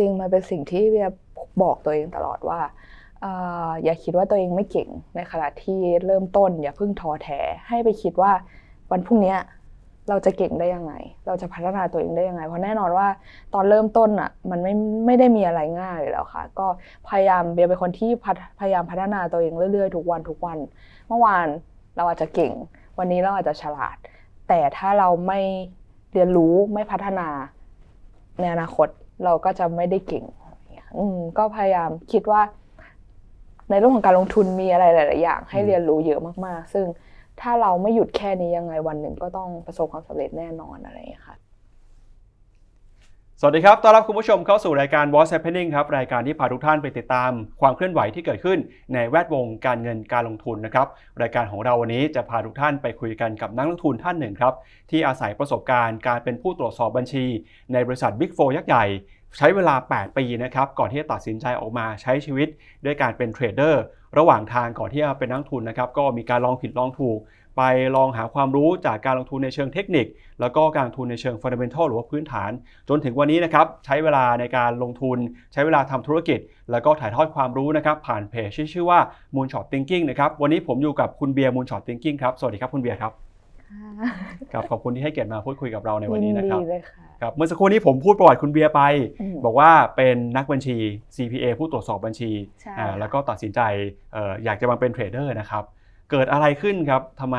ริง ๆ มันเป็นสิ่งที่เบียบอกตัวเองตลอดว่าอย่าคิดว่าตัวเองไม่เก่งในขณะที่เริ่มต้น อย่าเพิ่งท้อแท้ให้ไปคิดว่าวันพรุ่งนี้เราจะเก่งได้ยังไง เราจะพัฒนาตัวเองได้ยังไง เพราะแน่นอนว่าตอนเริ่มต้นอะมันไม่ไม่ได้มีอะไรง่ายอยู่แล้วค่ะ ก็พยายามเบียเป็นคนที่พยายามพัฒนาตัวเองเรื่อยๆทุกวันทุกวัน เมื่อวานเราอาจจะเก่ง วันนี้เราอาจจะฉลาด แต่ถ้าเราไม่เรียนรู้ไม่พัฒนาในอนาคต เราก็จะไม่ได้เก่งอืมก็พยายามคิดว่า ในเรื่องของการลงทุนมีอะไรหลาย ๆ อย่าง ให้เรียนรู้เยอะมาก ๆ ซึ่งถ้าเราไม่หยุดแค่นี้ยังไงวันหนึ่งก็ต้องประสบความสำเร็จแน่นอนอะไรอย่างนี้ค่ะ สวัสดีครับ ต้อนรับคุณผู้ชมเข้าสู่รายการ What's Happening ครับ รายการที่พาทุกท่านไปติดตามความเคลื่อนไหวที่เกิดขึ้นในแวดวงการเงินการลงทุนนะครับ รายการของเราวันนี้จะพาทุกท่านไปคุยกันกับนักลงทุนท่านหนึ่งครับ ที่อาศัยประสบการณ์การเป็นผู้ตรวจสอบบัญชี ในบริษัท Big 4ยักษ์ใหญ่ ใช้เวลา 8 ปีนะครับ ก่อนที่จะตัดสินใจออกมาใช้ชีวิต ด้วยการเป็นเทรดเดอร์ ระหว่างทางก่อนที่จะเป็นนักลงทุนนะครับ ก็มีการลองผิดลองถูก ไปลองหาความรู้จากการลงทุนในเชิงเทคนิค แล้วก็การลงทุนในเชิงฟันเดเมนทัลหรือว่าพื้นฐาน จนถึงวันนี้นะครับใช้เวลาในการลงทุน ใช้เวลาทำธุรกิจ แล้วก็ถ่ายทอดความรู้นะครับผ่านเพจที่ชื่อว่า Moonshot Thinking นะครับวันนี้ผมอยู่กับคุณเบียร์ Moonshot Thinking ครับสวัสดีครับคุณเบียร์ครับครับขอบคุณที่ให้เกียรติมาพูดคุยกับเราในวันนี้นะครับยิดีเลยค่ะครับเมื่อสักครู่นี้ผมพูดประวัติคุณเบียร์ไปอืมบอกว่าเป็นนักบัญชี CPA ผู้ตรวจสอบบัญชีใช่อ่าแล้วก็ตัดสินใจเอ่ออยากจะมาเป็นเทรดเดอร์นะครับ เกิดอะไรขึ้นครับทำไม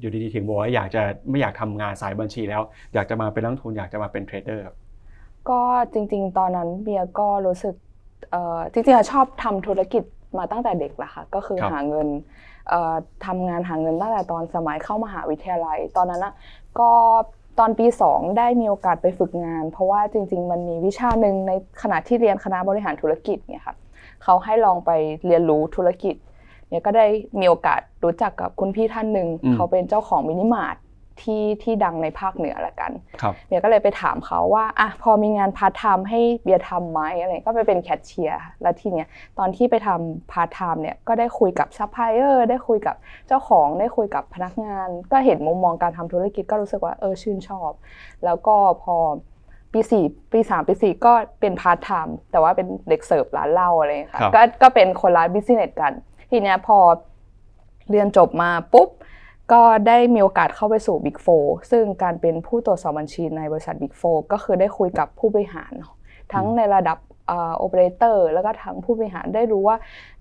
อยู่ดีๆถึงบอกว่าอยากจะไม่อยากทำงานสายบัญชีแล้ว อยากจะมาเป็นนักลงทุนอยากจะมาเป็นเทรดเดอร์ครับก็จริง ๆ ตอนนั้นเบียร์ก็รู้สึกเอ่อจริงๆอะชอบทำธุรกิจมาตั้งแต่เด็กแหละค่ะก็คือครับหาเงินเอ่อทำงานหาเงินตั้งแต่ตอนสมัยเข้ามหาวิทยาลัย ตอนนั้นอะก็ตอนปี 2 ได้มีโอกาสไปฝึกงาน เพราะว่าจริง ๆ มันมีวิชาหนึ่งในขณะที่เรียนคณะบริหารธุรกิจเนี่ยค่ะเขาให้ลองไปเรียนรู้ธุรกิจ เนี่ยก็ได้มีโอกาสรู้จักกับคุณพี่ท่านหนึ่งอืมเขาเป็นเจ้าของมินิมาร์ทที่ที่ดังในภาคเหนือละกันครับเบียร์ก็เลยไปถามเขาว่าอะพอมีงานพาร์ทไทม์ให้เบียร์ทำไหมอะไรก็ไปเป็นแคชเชียร์แล้วทีเนี้ยตอนที่ไปทำพาร์ทไทม์เนี่ยก็ได้คุยกับซัพพลายเออร์ได้คุยกับเจ้าของได้คุยกับพนักงาน ก็เห็นมุมมองการทำธุรกิจก็รู้สึกว่าเออชื่นชอบ แล้วก็พอปีสี่ปีสามปีสี่ก็เป็นพาร์ทไทม์แต่ว่าเป็นเด็กเสิร์ฟร้านเหล้าอะไรอย่างเงี้ยค่ะครับก็ก็เป็นคนร้านบิสเนสกัน ทีเนี้ยพอเรียนจบมาปุ๊บ ก็ได้มีโอกาสเข้าไปสู่ Big 4ซึ่งการเป็นผู้ตรวจสอบบัญชีในบริษัท Big 4ก็คือได้คุยกับผู้บริหารเนอะทั้งในระดับโอเปอเรเตอร์แล้วก็ทั้งผู้บริหารได้รู้ว่า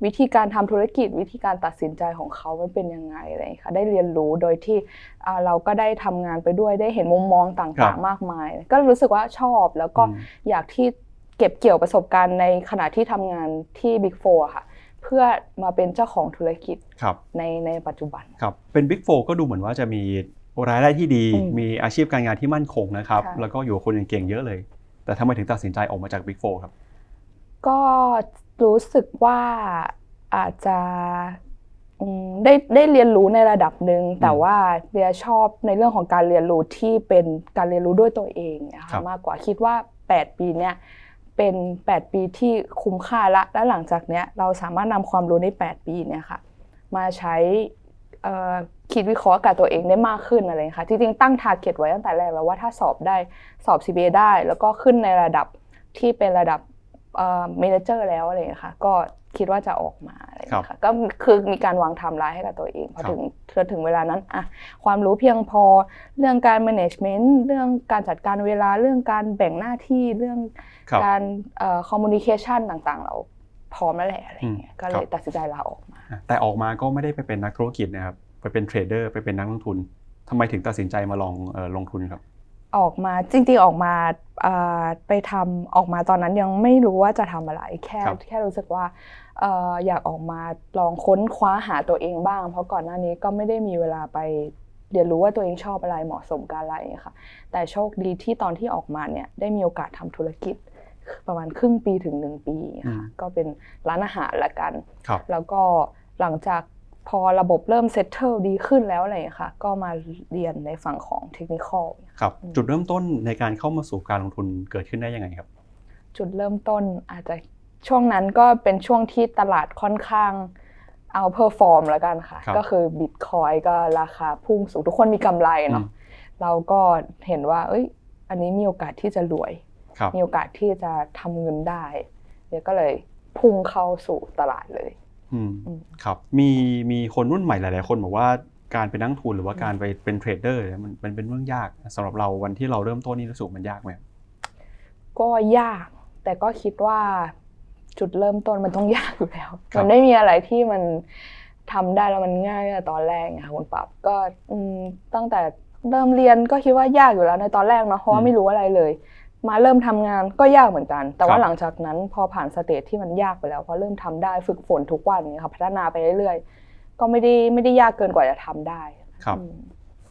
วิธีการทำธุรกิจวิธีการตัดสินใจของเขา มันเป็นยังไงอะไรอย่างเงี้ยค่ะได้เรียนรู้โดยที่อ่าเราก็ได้ทำงานไปด้วยได้เห็นมุมมองครัต่างบๆมากมาย ก็รู้สึกว่าชอบแล้วก็อืมอยากที่เก็บเกี่ยวประสบการณ์ในขณะที่ทำงานที่ Big 4อะค่ะ เพื่อมาเป็นเจ้าของธุรกิจครับในในปัจจุบันครับเป็น Big 4ก็ดูเหมือนว่าจะมีรายได้ที่ดีอืมมีอาชีพการงานที่มั่นคงนะครับใช่แล้วก็อยู่กับคนเก่งๆเยอะเลย แต่ทำไมถึงตัดสินใจออกมาจาก Big 4ครับ ก็รู้สึกว่าอาจจะอืมได้ได้เรียนรู้ในระดับหนึ่งแต่ว่าเรียชอบในเรื่องของการเรียนรู้ที่เป็นการเรียนรู้ด้วยตัวเองนะครัคะบมากกว่าคิดว่า 8 ปีเนี้ย เป็น 8 ปีที่คุ้มค่าละ และหลังจากเนี้ยเราสามารถนำความรู้ใน 8 ปีเนี่ยค่ะมาใช้คิดวิเคราะห์กับตัวเองได้มากขึ้นอะไรอย่างเงี้ยค่ะจริงๆตั้งทาร์เก็ตไว้ตั้งแต่แรกแล้วว่าถ้าสอบได้สอบ CBA ได้ แล้วก็ขึ้นในระดับที่เป็นระดับ เมนเจอร์แล้วอะไรอย่างเงี้ยค่ะ ก็คิดว่าจะออกมาอะไรอย่างเงี้ยค่ะ ก็คือมีการวางไทม์ไลน์ให้กับตัวเองพอครับถึงพอถึงเวลานั้นอะความรู้เพียงพอเรื่องการ management เรื่องการจัดการเวลาเรื่องการแบ่งหน้าที่เรื่องครับการเอ่อ communication ต่างๆ เราพร้อมแล้วแหละอะไรอย่างเงี้ยอืมก็เลครัยบตัดสินใจลาออกมา แต่ออกมาก็ไม่ได้ไปเป็นนักธุรกิจนะครับไปเป็นเทรดเดอร์ไปเป็นนักลงทุนทำไมถึงตัดสินใจมาลองเอ่อลงทุนครับ ออกมาจริงๆออกมาเอ่อไปทำออกมาตอนนั้นยังไม่รู้ว่าจะทำอะไรแค่ครับแค่รู้สึกว่าเอ่ออยากออกมาลองค้นคว้าหาตัวเองบ้าง เพราะก่อนหน้านี้ก็ไม่ได้มีเวลาไปเรียนรู้ว่าตัวเองชอบอะไรเหมาะสมกับอะไรค่ะ แต่โชคดีที่ตอนที่ออกมาเนี่ยได้มีโอกาสทำธุรกิจประมาณครึ่งปีถึงหนึ่งปีอืค่ะมก็เป็นร้านอาหารละกันครับแล้วก็หลังจาก พอระบบเริ่มเซตเทิลดีขึ้นแล้วอะไรอย่างเงี้ยค่ะ ก็มาเรียนในฝั่งของเทคนิคอลครับอืมจุดเริ่มต้นในการเข้ามาสู่การลงทุนเกิดขึ้นได้ยังไงครับ จุดเริ่มต้นอาจจะช่วงนั้นก็เป็นช่วงที่ตลาดค่อนข้างเอาเพอร์ฟอร์มแล้วกันค่ะครับก็คือบิตคอยก็ราคาพุ่งสูงทุกคนมีกำไรเนาะอืมเราก็เห็นว่า เอ้ย อันนี้มีโอกาสที่จะรวยครับมีโอกาสที่จะทำเงินได้เบียร์ก็เลยพุ่งเข้าสู่ตลาดเลยอืมอืม ครับมีมีคนรุ่นใหม่หลาย ๆ คนบอกว่าการเป็นนักลงทุนหรือว่าการไปเป็นเทรดเดอร์เนี่ยมันมันเป็นเรื่องยากสำหรับเราวันที่เราเริ่มต้นนี่รู้สึกมันยากไหมก็ยาก แต่ก็คิดว่าจุดเริ่มต้นมันต้องยากอยู่แล้วครับมันไม่มีอะไรที่มันทำได้แล้วมันง่ายตั้งแต่ตอนแรกไงค่ะคุณปับก็อืมตั้งแต่เริ่มเรียนก็คิดว่ายากอยู่แล้วในตอนแรกเนาะเพราะว่าไม่รู้อะไรเลย มาเริ่มทำงานก็ยากเหมือนกัน แต่ว่าหลังจากนั้นพอผ่านสเตจที่มันยากไปแล้วพอเริ่มทำได้ฝึกฝนทุกวันเนี่ยค่ะพัฒนาไปเรื่อยๆ ก็ไม่ได้ไม่ได้ยากเกินกว่าจะทำได้ครับอืม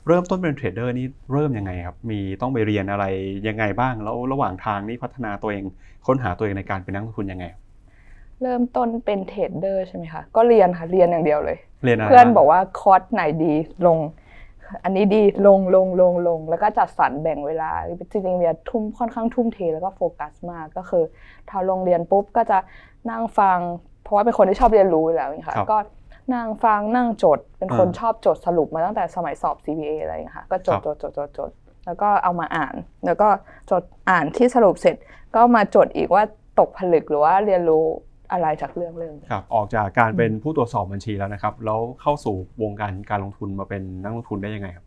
เริ่มต้นเป็นเทรดเดอร์นี่เริ่มยังไงครับมีต้องไปเรียนอะไรยังไงบ้างแล้วระหว่างทางนี่พัฒนาตัวเองค้นหาตัวเองในการเป็นนักลงทุนยังไงครับเริ่มต้นเป็นเทรดเดอร์ใช่ไหมคะก็เรียนค่ะเรียนอย่างเดียวเลย เรียนอะไรเพื่อนบ้งบอกว่าคอร์สไหนดีลง อันนี้ดีลงลงลงลง แล้วก็จัดสรรแบ่งเวลา จริงๆเรียนทุ่มค่อนข้างทุ่มเทแล้วก็โฟกัสมากก็คือถ้าลงเรียนปุ๊บก็จะนั่งฟัง เพราะว่าเป็นคนที่ชอบเรียนรู้อยู่แล้วนี่ค่ะครับก็นั่งฟังนั่งจด เป็นคนอ่าชอบจดสรุปมาตั้งแต่สมัยสอบ CPA อะไรอย่างเงี้ยค่ะก็จดครับจดจดจดจดแล้วก็เอามาอ่าน แล้วก็จดอ่านที่สรุปเสร็จ ก็มาจดอีกว่าตกผลึกหรือว่าเรียนรู้ อะไรจากเรื่องเรื่องนี้ครับออกจากการเป็นผู้ตรวจสอบบัญชีแล้วนะครับ แล้วเข้าสู่วงการการลงทุนมาเป็นนักลงทุนได้ยังไงครับ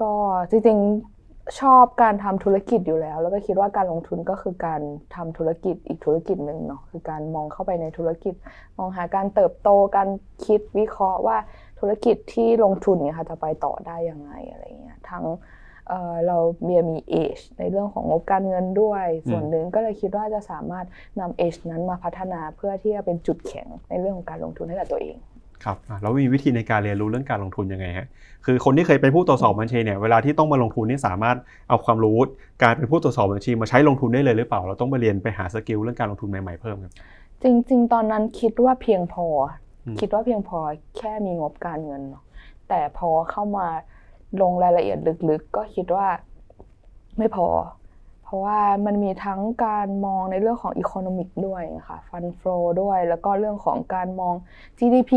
ก็จริงๆชอบการทำธุรกิจอยู่แล้ว แล้วก็คิดว่าการลงทุนก็คือการทำธุรกิจอีกธุรกิจหนึ่งเนาะคือการมองเข้าไปในธุรกิจ มองหาการเติบโตการคิดวิเคราะห์ว่าธุรกิจที่ลงทุนเนี่ยค่ะจะไปต่อได้ยังไงอะไรเงี้ยทั้ง เอ่อเราเบียร์มีเอชในเรื่องของงบการเงินด้วย ส่วนหนึ่งก็เลยคิดว่าจะสามารถนำเอชนั้นมาพัฒนาเพื่อที่จะเป็นจุดแข็งในเรื่องของการลงทุนให้กับตัวเองครับอะแล้วมีวิธีในการเรียนรู้เรื่องการลงทุนยังไงฮะคือคนที่เคยเป็นผู้ตรวจสอบบัญชีเนี่ยเวลาที่ต้องมาลงทุนนี่สามารถเอาความรู้การเป็นผู้ตรวจสอบบัญชีมาใช้ลงทุนได้เลยหรือเปล่า เราต้องไปเรียนไปหาสกิลเรื่องการลงทุนใหม่ๆเพิ่มครับจริง ๆ ตอนนั้นคิดว่าเพียงพออมคิดว่าเพียงพอแค่มีงบการเงินเนาะแต่พอเข้ามา ลงรายละเอียดลึกๆ ก็คิดว่าไม่พอ เพราะว่ามันมีทั้งการมองในเรื่องของอีโคโนมิกด้วยนะคะฟันฟลด้วย แล้วก็เรื่องของการมอง GDP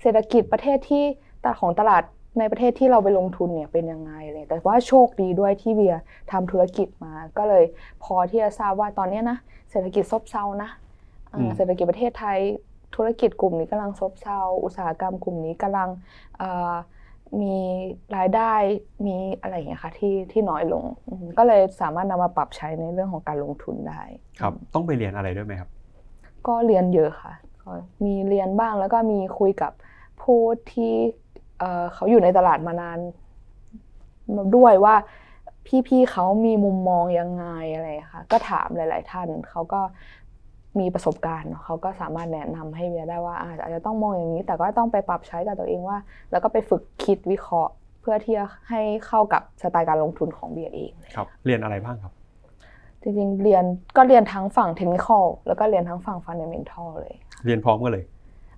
เศรษฐกิจประเทศที่ตลาดของตลาดในประเทศที่เราไปลงทุนเนี่ยเป็นยังไงเลย แต่ว่าโชคดีด้วยที่เบียร์ทำธุรกิจมา ก็เลยพอที่จะทราบว่าตอนเนี้ยนะเศรษฐกิจซบเซานะอ่าอืมเศรษฐกิจประเทศไทยธุรกิจกลุ่มนี้กำลังซบเซาอุตสาหกรรมกลุ่มนี้กำลังเอ่อ มีรายได้มีอะไรอย่างเงี้ยค่ะที่ที่น้อยลงอืมก็เลยสามารถนำมาปรับใช้ในเรื่องของการลงทุนได้ ครับต้องไปเรียนอะไรด้วยไหมครับ ก็เรียนเยอะค่ะก็มีเรียนบ้างแล้วก็มีคุยกับผู้ที่เอ่อเขาอยู่ในตลาดมานานด้วยว่าพี่ๆเขามีมุมมองยังไงอะไรอย่างเงี้ยค่ะก็ถามหลาย ๆ ท่านเขาก็ มีประสบการณ์เนอะเขาก็สามารถแนะนำให้เบียร์ได้ว่าอาอาจจะต้องมองอย่างนี้ แต่ก็ต้องไปปรับใช้กับตัวเองว่า แล้วก็ไปฝึกคิดวิเคราะห์ เพื่อที่จะให้เข้ากับสไตล์การลงทุนของเบียร์เองครับเรียนอะไรบ้างครับ จริงๆเรียนก็เรียนทั้งฝั่งเทคนิคอลแล้วก็เรียนทั้งฝั่งฟันเดเมนทัลเลย เรียนพร้อมกันเลย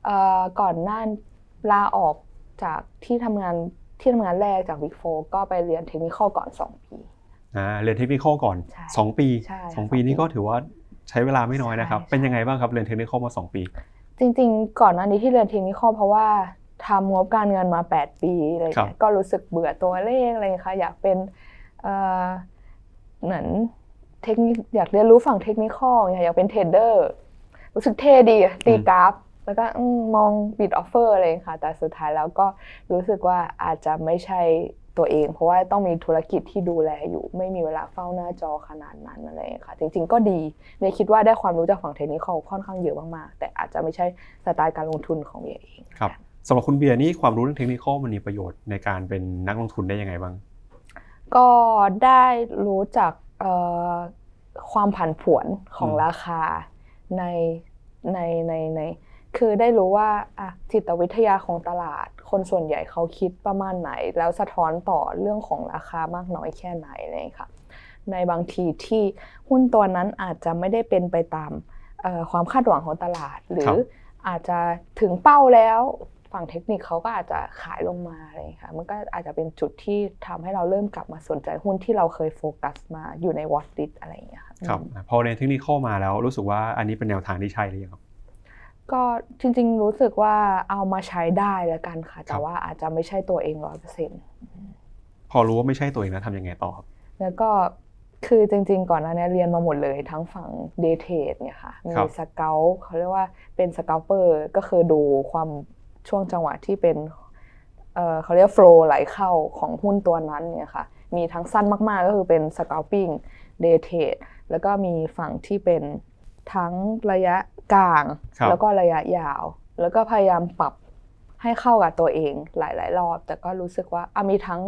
เอ่อก่อนหน้าลาออกจากที่ทำงานที่ทำงานแรกจากวิกโฟก็ไปเรียนเทคนิคอลก่อน 2 ปีอ่าเรียนเทคนิคก่อนใช่2ปีใช่2ปีนี่ก็ถือว่า ใช้เวลาไม่น้อยนะครับใช่เป็นยังไงบ้างครับเรียนเทคนิคมา 2 ปี จริงๆ ก่อนหน้านี้ที่เรียนเทคนิคอลเพราะว่าทำงบการเงินมา 8 ปีอะไรครัเงี้บยก็รู้สึกเบื่อตัวเลขอะไรค่ะอยากเป็นเอ่อเหมือนเทคนิคอยากเรียนรู้ฝั่งเทคนิคอลอยากเป็นเทรดเดอร์รู้สึกเท่ดีอะตีกราฟแล้วก็อืมมองบิดออฟเฟอร์อะไรอย่างเงี้ยค่ะ แต่สุดท้ายแล้วก็รู้สึกว่าอาจจะไม่ใช่ ตัวเอง เพราะว่าต้องมีธุรกิจที่ดูแลอยู่ ไม่มีเวลาเฝ้าหน้าจอขนาดนั้นอะไรอย่างเงี้ยค่ะ จริง ๆ ก็ดีเมย์คิดว่าได้ความรู้จากฝั่งเทคนิคอลค่อนข้างเยอะมากๆ แต่อาจจะไม่ใใช่สไตล์การลงทุนของเมย์เองครับสำหรับคุณเบียร์นี่ความรู้เรื่องเทคนิคมันมีประโยชน์ในการเป็นนักลงทุนได้ยังไงบ้าง ก็ได้รู้จักเอ่อความผันผวนของอืมราคาในในในใน คือได้รู้ว่าอะจิตวิทยาของตลาด คนส่วนใหญ่เขาคิดประมาณไหน แล้วสะท้อนต่อเรื่องของราคามากน้อยแค่ไหนอะไรอย่างเลยค่ะ ในบางทีที่หุ้นตัวนั้นอาจจะไม่ได้เป็นไปตามเอ่อความคาดหวังของตลาด หรืครัอบอาจจะถึงเป้าแล้วฝั่งเทคนิคเขาก็อาจจะขายลงมาอะไรอย่างเงี้ยค่ะ มันก็อาจจะเป็นจุดที่ทำให้เราเริ่มกลับมาสนใจหุ้นที่เราเคยโฟกัสมาอยู่ในวอตลิสอะไรอย่างเงี้ยค่ะครับอืมพอเรียนเทคนิคมาแล้วรู้สึกว่าอันนี้เป็นแนวทางที่ใช่หรือยังครับ ก็จริง ๆ รู้สึกว่าเอามาใช้ได้แล้วกันค่ะครัแต่บว่าอาจจะไม่ใช่ตัวเองร้อยเปอร์เซ็นต์พอรู้ว่าไม่ใช่ตัวเองแล้วทำยังไงต่อครับ แล้วก็คือจริง ๆ ก่อนหน้านี้เรียนมาหมดเลยทั้งฝั่งเดทเทดเนี่ยค่ะ มีครับสเกลเขาเรียกว่าเป็นสเกลเปอร์ก็คือดูความช่วงจังหวะที่เป็นเอ่อเขาเรียกโฟลไหลเข้าของหุ้นตัวนั้นเนี่ยค่ะ มีทั้งสั้นมาก ๆ ก็คือเป็นส c า l ปิ้งเดทเทดแล้วก็มีฝั่งที่เป็นทั้งระยะ กลางครับแล้วก็ระยะยาว แล้วก็พยายามปรับให้เข้ากับตัวเองหลาย ๆ รอบ แต่ก็รู้สึกว่าอะมีทั้ง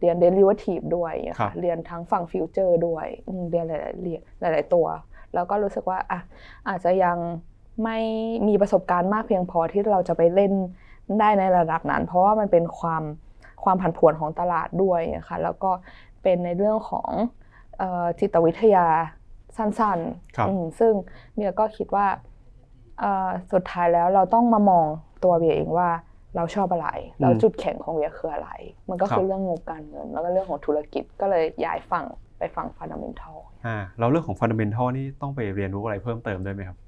เรียนเดลิเวอทีฟด้วยอะครัค่ะบเรียนทั้งฝั่งฟิวเจอร์ด้วยอืมเรียนหลายๆเรียนหลาย ๆ ตัว แล้วก็รู้สึกว่าอะอาจจะยังไม่มีประสบการณ์มากเพียงพอที่เราจะไปเล่นได้ในระดับนั้น เพราะว่ามันเป็นความความผันผวนของตลาดด้วยนะคะแล้วก็เป็นในเรื่องของเอ่อจิตวิทยาสั้นครับๆอืมซึ่งเบียก็คิดว่าเอ่อ สุดท้ายแล้วเราต้องมามองตัวเบียเองว่าเราชอบอะไรแล้วจุดแข็งของเบียคืออะไร มันก็คือเรื่องงบการเงิน แล้วก็เรื่องของธุรกิจก็เลยย้ายฝั่งไปฝั่งฟันดัมเ n ทัลอ่าแล้วเรื่องของฟันเดเมนทัลนี่ต้องไปเรียนรู้อะไรเพิ่มเติมด้วยไหมครับ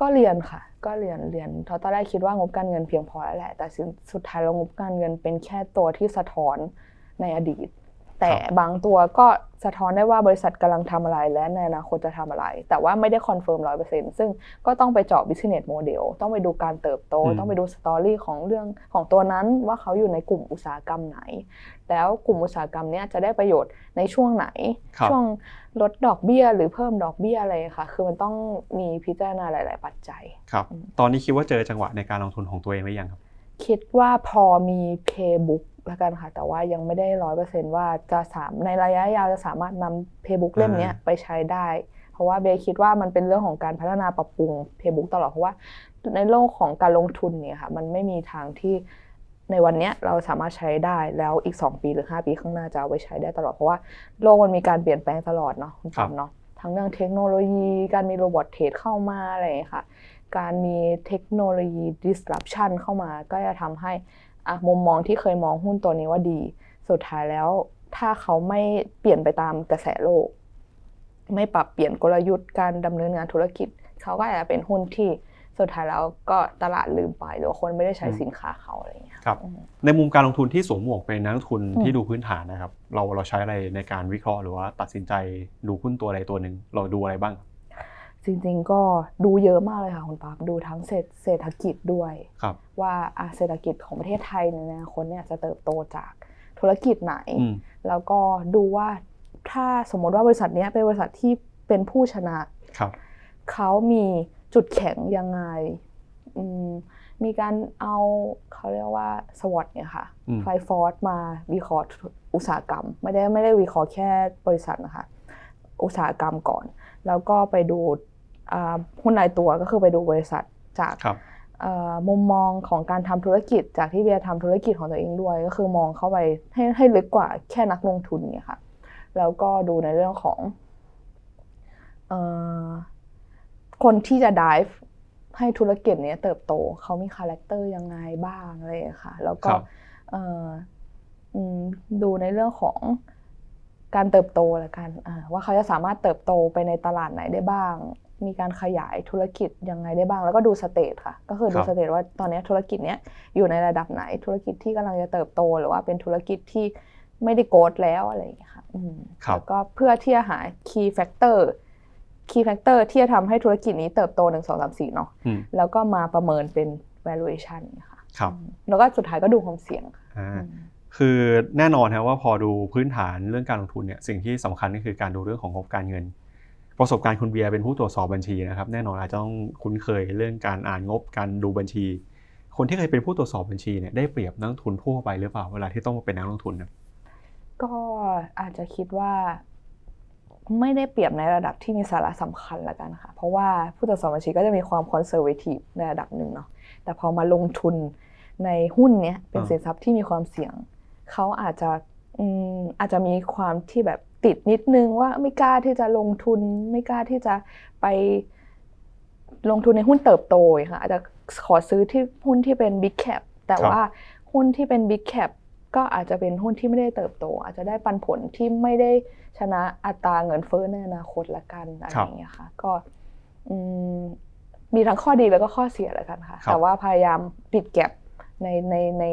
ก็เรียนค่ะ ก็เรียนเรียนเพราะตอนแรกคิดว่างบการเงินเพียงพอแล้วแหละ แต่สุดสุดท้ายแล้วงบการเงินเป็นแค่ตัวที่สะท้อนในอดีต แต่บางตัวก็สะท้อนได้ว่าบริษัทกำลังทำอะไรและในอนาคตจะทำอะไร แต่ว่าไม่ได้คอนเฟิร์มร้อยเปอร์เซ็นต์ซึ่งก็ต้องไปเจาะ business model ต้องไปดูการเติบโตอืมต้องไปดูสตอรี่ของเรื่องของตัวนั้นว่าเขาอยู่ในกลุ่มอุตสาหกรรมไหน แล้วกลุ่มอุตสาหกรรมเนี้ยจะได้ประโยชน์ในช่วงไหนครับช่วงลดดอกเบี้ยหรือเพิ่มดอกเบี้ยอะไรค่ะ คือมันต้องมีพิจารณาหลาย ๆ ปัจจัย ครับอืมตอนนี้คิดว่าเจอจังหวะในการลงทุนของตัวเองหรือยังครับ คิดว่าพอมี Paybook แล้วกันค่ะ แต่ว่ายังไม่ได้ร้อยเปอร์เซนต์ว่าจะสามในระยะยาวจะสามารถนำ Paybook เล่มเนี้ยไปใช้ได้ เพราะว่าเบย์คิดว่ามันเป็นเรื่องของการพัฒนาปรับปรุง Paybook ตลอดเพราะว่าในโลกของการลงทุนเนี่ยค่ะมันไม่มีทางที่ในวันเนี้ยเราสามารถใช้ได้แล้วอีก 2 ปีหรือ 5 ปีข้างหน้าจะเอาไว้ใช้ได้ตลอดเพราะว่าโลกมันมีการเปลี่ยนแปลงตลอดเนาะคุณครัปั๊บมเนาะทั้งเรื่องเทคโนโลยีการมีโรบอทเทรดเข้ามาอะไรอย่างเงี้ยค่ะ การมีเทคโนโลยี disruption เข้ามาก็จะทำให้ อะมุมมองที่เคยมองหุ้นตัวนี้ว่าดี สุดท้ายแล้ว ถ้าเขาไม่เปลี่ยนไปตามกระแสโลก ไม่ปรับเปลี่ยนกลยุทธ์การดำเนินงานธุรกิจ เขาก็อาจจะเป็นหุ้นที่สุดท้ายแล้วก็ตลาดลืมไปหรือว่าคนไม่ได้ใช้อืมสินค้าเขาอะไรอย่างเงี้ยครับอืมในมุมการลงทุนที่สวมหมวกเป็นนักลงทุนอืมที่ดูพื้นฐานนะครับ เราเราใช้อะไรในการวิเคราะห์หรือว่าตัดสินใจดูหุ้นตัวใดตัวหนึ่งเราดูอะไรบ้าง จริงๆก็ดูเยอะมากเลยค่ะคุณปั๊บดูทั้งเศรษฐเศรษฐกิจด้วยครับว่าอะเศรษฐกิจของประเทศไทยในอนาคตเนี่ยจะเติบโตจากธุรกิจไหนอืมแล้วก็ดูว่าถ้าสมมติว่าบริษัทเนี้ยเป็นบริษัทที่เป็นผู้ชนะครับเขามีจุดแข็งยังไงอืมมีการเอาเขาเรียกว่าสวอตเนี่ยค่ะอืมไฟฟอร์สมาวิเคราะห์อุตสาหกรรม ไม่ได้ไม่ได้วิเคราะห์แค่บริษัทนะคะ อุตสาหกรรมก่อน แล้วก็ไปดูอ่าหุ้นรายตัวก็คือไปดูบริษัทจากครับเอ่อมุมมองของการทำธุรกิจจากที่เบียร์ทำธุรกิจของตัวเองด้วย ก็คือมองเข้าไปให้ให้ลึกกว่าแค่นักลงทุนเนี่ยค่ะแล้วก็ดูในเรื่องของเอ่อคนที่จะ dive ให้ธุรกิจเนี้ยเติบโต เขามีคาแรคเตอร์ยังไงบ้างอะไรอย่างเงี้ยค่ะ แล้วก็ครับเอ่ออืมดูในเรื่องของ การเติบโตละกันอ่าว่าเขาจะสามารถเติบโตไปในตลาดไหนได้บ้าง มีการขยายธุรกิจยังไงได้บ้าง แล้วก็ดูสเตจค่ะ ก็คือดูครับสเตจว่าตอนนี้ธุรกิจเนี้ยอยู่ในระดับไหนธุรกิจที่กำลังจะเติบโต หรือว่าเป็นธุรกิจที่ไม่ได้โกรธแล้วอะไรอย่างเงี้ยค่ะอืมครับแล้วก็เพื่อที่จะหา key factor key factor ที่จะทำให้ธุรกิจนี้เติบโตหนึ่งสองสามสี่เนาะอืมแล้วก็มาประเมินเป็น valuation เนี่ยค่ะครับอืมแล้วก็สุดท้ายก็ดูความเสี่ยง ค่ะอ่าอืมคือแน่นอนครับว่าพอดูพื้นฐานเรื่องการลงทุนเนี่ยสิ่งที่สำคัญก็คือการดูเรื่องของงบการเงิน ประสบการณ์คุณเบียร์เป็นผู้ตรวจสอบบัญชีนะครับแน่นอนอาจจะต้องคุ้นเคยเรื่องการอ่านงบการดูบัญชี คนที่เคยเป็นผู้ตรวจสอบบัญชีเนี่ยได้เปรียบนักลงทุนทั่วไปหรือเปล่าเวลาที่ต้องมาเป็นนักลงทุนเนี่ยก็อาจจะคิดว่าไม่ได้เปรียบในระดับที่มีสาระสำคัญละกันค่ะ เพราะว่าผู้ตรวจสอบบัญชีก็จะมีความคอนเซอร์เวทีฟในระดับหนึ่งเนาะแต่พอมาลงทุนในหุ้นเนี้ยเป็นอ่าสินทรัพย์ที่มีความเสี่ยง เขาอาจจะอืมอาจจะมีความที่แบบติดนิดนึงว่าไม่กล้าที่จะลงทุนไม่กล้าที่จะไปลงทุนในหุ้นเติบโตอะค่ะอาจจะขอซื้อที่หุ้นที่เป็น Big Cap แต่ครับว่าหุ้นที่เป็น Big Cap ก็อาจจะเป็นหุ้นที่ไม่ได้เติบโต อาจจะได้ปันผลที่ไม่ได้ชนะอัตราเงินเฟ้อในอนาคตละกันอะไรอย่างเงี้ยค่ะก็อืมมีทั้งข้อดีแล้วก็ข้อเสียละกันค่ะครับแต่ว่าพยายามปิดแก็บในในใน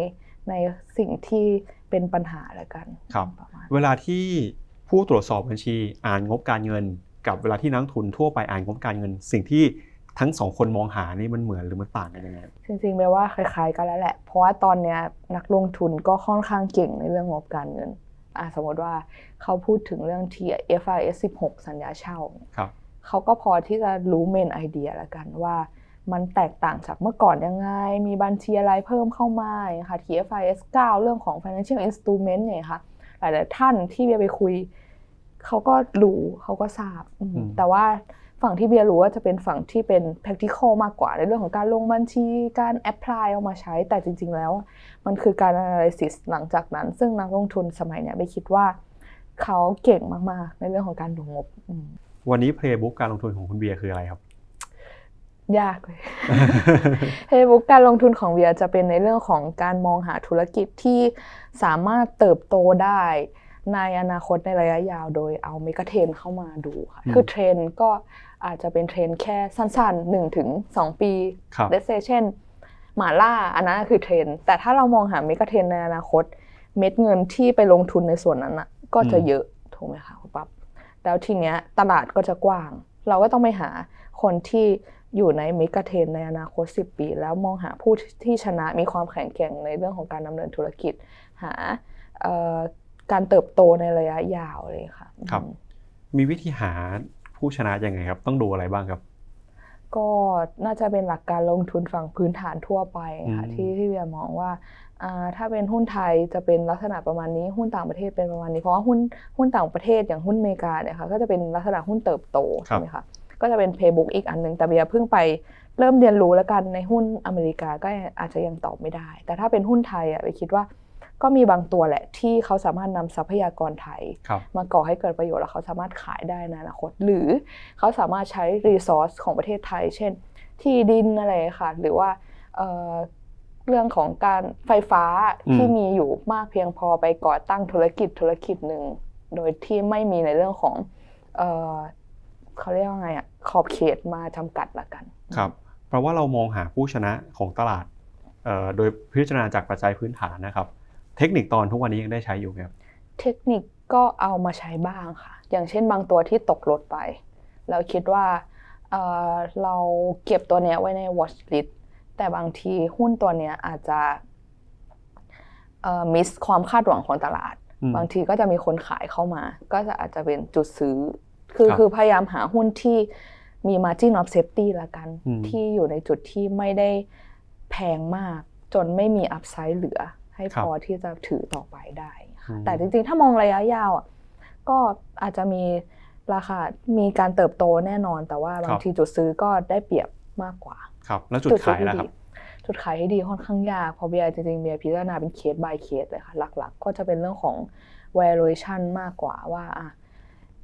ในสิ่งที่เป็นปัญหาละกันครับประมาณเวลาที่ผู้ตรวจสอบบัญชีอ่านงบการเงิน กับเวลาที่นักลงทุนทั่วไปอ่านงบการเงิน สิ่งที่ทั้งสองคนมองหานี่มันเหมือนหรือมันต่างกันยังไงจริงๆแปลว่าคล้ายๆกันแล้วแหละ เพราะว่าตอนเนี้ยนักลงทุนก็ค่อนข้างเก่งในเรื่องงบการเงินอะสมมติว่าเขาพูดถึงเรื่องที่ FRS 16 สัญญาเช่าครับเขาก็พอที่จะรู้เมนไอเดียละกันว่า มันแตกต่างจากเมื่อก่อนยังไง มีบัญชีอะไรเพิ่มเข้ามาอย่างเงี้ยค่ะ TFIS 9 เรื่องของ financial instrument เนี่ยค่ะ หลายๆท่านที่เบียร์ไปคุย เขาก็รู้เขาก็ทราบอืมอืมแต่ว่าฝั่งที่เบียร์รู้ว่าจะเป็นฝั่งที่เป็น practical มากกว่าในเรื่องของการลงบัญชี การ apply เอามาใช้ แต่จริง ๆ แล้ว มันคือการ analysis หลังจากนั้น ซึ่งนักลงทุนสมัยเนี้ยไปคิดว่าเขาเก่งมาก ๆ ในเรื่องของการดูงบอืมวันนี้เพลย์บุ๊กการลงทุนของคุณเบียร์คืออะไรครับ ยากเลยเฮบุ๊กการลงทุนของเวียจะเป็นในเรื่องของการมองหาธุรกิจที่สามารถเติบโตได้ในอนาคตในระยะยาวโดยเอาเมกะเทรนเข้ามาดูค่ะอืมคือเทรนด์ก็อาจจะเป็นเทรนด์แค่สั้นๆ1ถึง2ปีครับเลเซเช่นหมาล่าอันนั้นคือเทรนด์แต่ถ้าเรามองหาเมกะเทรนด์ในอนาคต เม็ดเงินที่ไปลงทุนในส่วนนั้นอะก็จะอืมเยอะถูกไหมคะคุณปั๊บแล้วทีเนี้ยตลาดก็จะกว้าง เราก็ต้องไปหาคนที่ อยู่ในเมกะเทรนในอนาคต 10 ปี แล้วมองหาผู้ที่ชนะมีความแข็งแกร่งในเรื่องของการดำเนินธุรกิจ หาเอ่อการเติบโตในระยะยาวเลยค่ะครับอืมมีวิธีหาผู้ชนะยังไงครับ ต้องดูอะไรบ้างครับ ก็น่าจะเป็นหลักการลงทุนฝั่งพื้นฐานทั่วไปค่ะอืมที่ที่เวียมองว่าอ่าถ้าเป็นหุ้นไทยจะเป็นลักษณะประมาณนี้หุ้นต่างประเทศเป็นประมาณนี้เพราะว่าหุ้นหุ้นต่างประเทศอย่างหุ้นอเมริกาเนี่ยค่ะก็จะเป็นลักษณะหุ้นเติบโตครัใช่บไหมคะ ก็จะเป็น playbook อีกอันหนึ่งแต่เบียร์เพิ่งไปเริ่มเรียนรู้แล้วกันในหุ้นอเมริกาก็อาจจะยังตอบไม่ได้ แต่ถ้าเป็นหุ้นไทยอะเบียร์คิดว่าก็มีบางตัวแหละที่เขาสามารถนำทรัพยากรไทยครับมาก่อให้เกิดประโยชน์แล้วเขาสามารถขายได้ในอนาคต หรือเขาสามารถใช้รีซอสของประเทศไทย เช่น ที่ดินอะไรค่ะ หรือว่าเอ่อเรื่องของการไฟฟ้าอืมที่มีอยู่มากเพียงพอไปก่อตั้งธุรกิจธุรกิจหนึ่งโดยที่ไม่มีในเรื่องของ เอ่อเขาเรียกว่าไงอะขอบเขตมาจำกัดละกัน ครับ เพราะว่าเรามองหาผู้ชนะของตลาดเอ่อโดยพิจารณาจากปัจจัยพื้นฐานนะครับ เทคนิคตอนทุกวันนี้ยังได้ใช้อยู่ไหมครับเทคนิคก็เอามาใช้บ้างค่ะ อย่างเช่นบางตัวที่ตกรถไป เราคิดว่าเอ่อเราเก็บตัวเนี้ยไว้ใน watch list แต่บางทีหุ้นตัวเนี้ยอาจจะมิสความคาดหวังของตลาดอืมบางทีก็จะมีคนขายเข้ามา ก็จะอาจจะเป็นจุดซื้อ คือครับคือพยายามหาหุ้นที่มี margin of safety ละกันอืมที่อยู่ในจุดที่ไม่ได้แพงมาก จนไม่มี upside เหลือ ให้พอที่จะถือต่อไปได้ค่ะอืมแต่จริงๆ ถ้ามองระยะยาวอะก็อาจจะมีราคา มีการเติบโตแน่นอน แต่ว่าบางทีจุดซื้อก็ได้เปรียบมากกว่า ครับ แล้วจุดขายล่ะครับ จุดขายให้ดีค่อนข้างยากเพราะเบียร์จริงๆเบียร์พิจารณาเป็นเคส by เคสเลยค่ะ หลัก ๆ ก็จะเป็นเรื่องของ valuation มากกว่าว่าอะ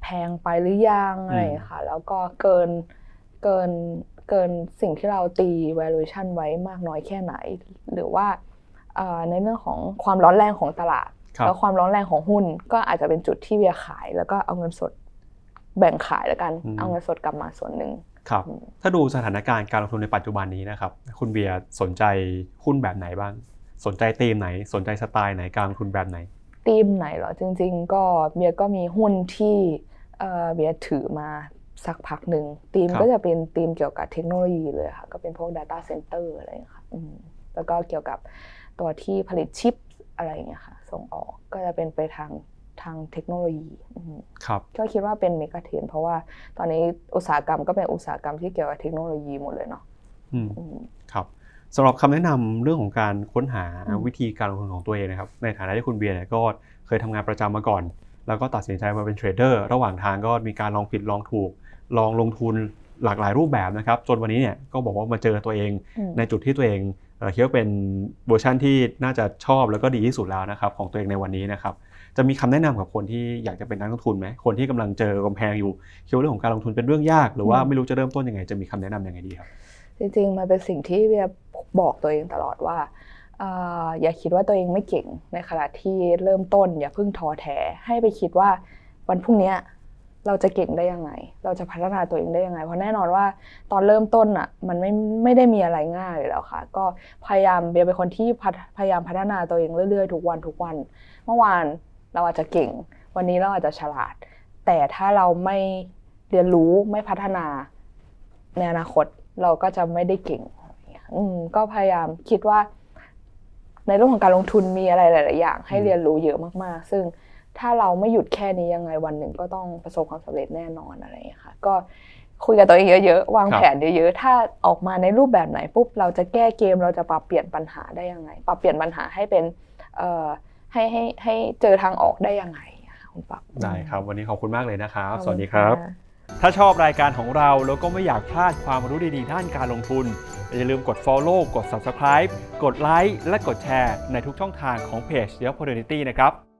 แพงไปหรือยังอะไรอย่างเงี้ยค่ะ แล้วก็เกินเกินเกินสิ่งที่เราตี valuation ไว้มากน้อยแค่ไหน หรือว่าเอ่อในเรื่องของความร้อนแรงของตลาดครับแล้วความร้อนแรงของหุ้น ก็อาจจะเป็นจุดที่เบียร์ขาย แล้วก็เอาเงินสดแบ่งขายแล้วกันอืมเอาเงินสดกลับมาส่วนหนึ่งครับอืมถ้าดูสถานการณ์การลงทุนในปัจจุบันนี้นะครับ คุณเบียร์สนใจหุ้นแบบไหนบ้าง สนใจธีมไหน สนใจสไตล์ไหนการลงทุนแบบไหนธีมไหนเหรอจริง ๆ ก็เบียร์ก็มีหุ้นที่ เอ่อเบียร์ถือมาสักพักหนึ่งธีมครับก็จะเป็นธีมเกี่ยวกับเทคโนโลยีเลยค่ะ ก็เป็นพวก Data Center อะไรอย่างเงี้ยค่ะอืมแล้วก็เกี่ยวกับตัวที่ผลิตชิปอะไรอย่างเงี้ยค่ะ ส่งออกก็จะเป็นไปทางทางเทคโนโลยีอืมครับก็คิดว่าเป็นเมกะเทรนเพราะว่าตอนนี้อุตสาหกรรมก็เป็นอุตสาหกรรมที่เกี่ยวกับเทคโนโลยีหมดเลยเนาะอืมอืมครับสำหรับคำแนะนำเรื่องของการค้นหาอืมวิธีการลงทุนของตัวเองนะครับ ในฐานะที่คุณเบียร์เนี่ยก็เคยทำงานประจำมาก่อน แล้วก็ตัดสินใจมาเป็นเทรดเดอร์ระหว่างทางก็มีการลองผิดลองถูก ลองลงทุนหลากหลายรูปแบบนะครับ จนวันนี้เนี่ยก็บอกว่ามาเจอตัวเองอืมในจุดที่ตัวเองเอ่อคิดว่าเป็นเวอร์ชันที่น่าจะชอบแล้วก็ดีที่สุดแล้วนะครับของตัวเองในวันนี้นะครับจะมีคำแนะนำกับคนที่อยากจะเป็นนักลงทุนไหมคนที่กำลังเจอกำแพงอยู่คิดว่าเรื่องของการลงทุนเป็นเรื่องยาก หรือว่าอืมไม่รู้จะเริ่มต้นยังไงจะมีคำแนะนำยังไงดีครับจริงๆมันเป็นสิ่งที่เบียร์บอกตัวเองตลอดว่าเอย่าคิดว่าตัวเองไม่เก่งในขณะที่เริ่มต้น อย่าเพิ่งท้อแท้ให้ไปคิดว่าวันพรุ่งนี้เราจะเก่งได้ยังไง เราจะพัฒนาตัวเองได้ยังไง เพราะแน่นอนว่าตอนเริ่มต้นอะมันไม่ไม่ได้มีอะไรง่ายอยู่แล้วค่ะ ก็พยายามเบียเป็นคนที่พัฒพยายามพัฒนาตัวเองเรื่อยๆทุกวันทุกวัน เมื่อวานเราอาจจะเก่ง วันนี้เราอาจจะฉลาด แต่ถ้าเราไม่เรียนรู้ไม่พัฒนาในอนาคตเราก็จะไม่ได้เก่งอืมก็พยายามคิดว่า ในเรื่องของการลงทุนมีอะไรหลาย ๆ อย่าง ให้อืมเรียนรู้เยอะมาก ๆ ซึ่งถ้าเราไม่หยุดแค่นี้ยังไงวันหนึ่งก็ต้องประสบความสำเร็จแน่นอนอะไรอย่างเงี้ยค่ะ ก็คุยกับตัวเองเยอะ ๆ วางแผนเยอะ ๆ ถ้าออกมาในรูปแบบไหนปุ๊บเราจะแก้เกมเราจะปรับเปลี่ยนปัญหาได้ยังไง ปรับเปลี่ยนปัญหาให้เป็นเอ่อให้ให้ให้เจอทางออกได้ยังไงอะค่ะคุณปักได้ครับ วันนี้ขอบคุณมากเลยนะครับขอณสวัสดีครับะ ถ้าชอบรายการของเราแล้วก็ไม่อยากพลาดความรู้ดีๆด้านการลงทุน อย่าลืมกด Follow กด Subscribe กดไลค์และกดแชร์ในทุกช่องทางของเพจ The Opportunity นะครับ